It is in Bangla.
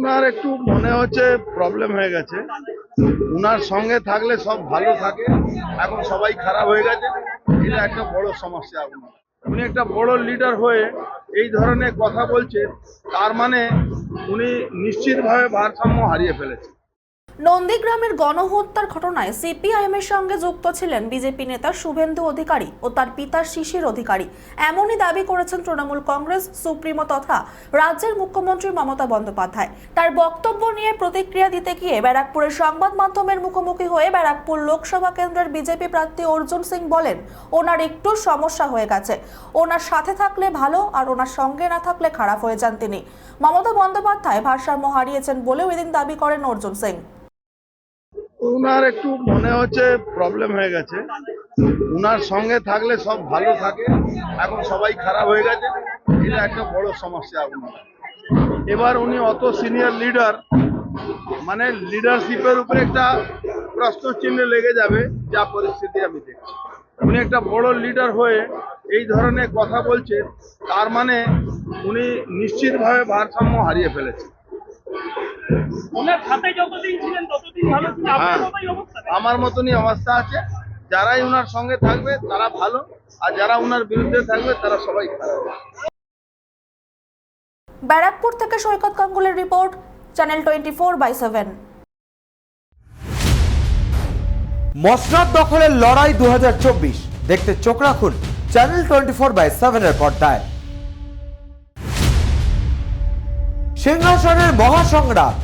ওনার একটু মনে হচ্ছে প্রবলেম হয়ে গেছে। উনার সঙ্গে থাকলে সব ভালো থাকে, এখন সবাই খারাপ হয়ে গেছে। এটা একটা বড় সমস্যা আপনার উনি একটা বড় লিডার হয়ে এই ধরনের কথা বলছে তার মানে উনি নিশ্চিতভাবে ভারসাম্য হারিয়ে ফেলেছে নন্দীগ্রামের গণহত্যার ঘটনায় সিপিআইএম এর সঙ্গে যুক্ত ছিলেন বিজেপি নেতা শুভেন্দু অধিকারী ও তার পিতার শিশির অধিকারী। এমনই দাবি করেছেন তৃণমূল কংগ্রেস, সুপ্রিমো তথা রাজ্যের মুখ্যমন্ত্রী মমতা বন্দ্যোপাধ্যায়। তার বক্তব্য নিয়ে প্রতিক্রিয়া দিতে গিয়ে ব্যারাকপুরের সংবাদ মাধ্যমের মুখোমুখি হয়ে ব্যারাকপুর লোকসভা কেন্দ্রের বিজেপি প্রার্থী অর্জুন সিং বলেন, ওনার একটু সমস্যা হয়ে গেছে। ওনার সাথে থাকলে ভালো আর ওনার সঙ্গে না থাকলে খারাপ হয়ে যান তিনি। মমতা বন্দ্যোপাধ্যায় ভারসাম্য হারিয়েছেন বলেও এদিন দাবি করেন অর্জুন সিং। ওনার একটু মনে হচ্ছে প্রবলেম হয়ে গেছে। ওনার সঙ্গে থাকলে সব ভালো থাকে, এখন সবাই খারাপ হয়ে গেছে। এটা একটা বড় সমস্যা ওনার এবার উনি অত সিনিয়র লিডার মানে লিডারশিপের উপরে একটা প্রশ্ন চিহ্ন লেগে যাবে, যা পরিস্থিতি আমি দেখছি। উনি একটা বড় লিডার হয়ে এই ধরনের কথা বলছে তার মানে উনি নিশ্চিতভাবে ভারসাম্য হারিয়ে ফেলেছে ওনার যতদিন ছিলেন হ্যাঁ। আমার মতনই অবস্থা আছে। যারাই ওনার সঙ্গে থাকবে তারা ভালো। আর যারা ওনার বিরুদ্ধে থাকবে তারা সবাই খারাপ। ব্যারাকপুর থেকে Saikat গাঙ্গুলের report channel twenty four by seven. মসনাদ দখলের লড়াই দু হাজার চব্বিশ। দেখতে চোখ রাখুন চ্যানেল টোয়েন্টি ফোর বাই সেভেনের পর্দায়। সিংহাসনের মহাসংগ্রাম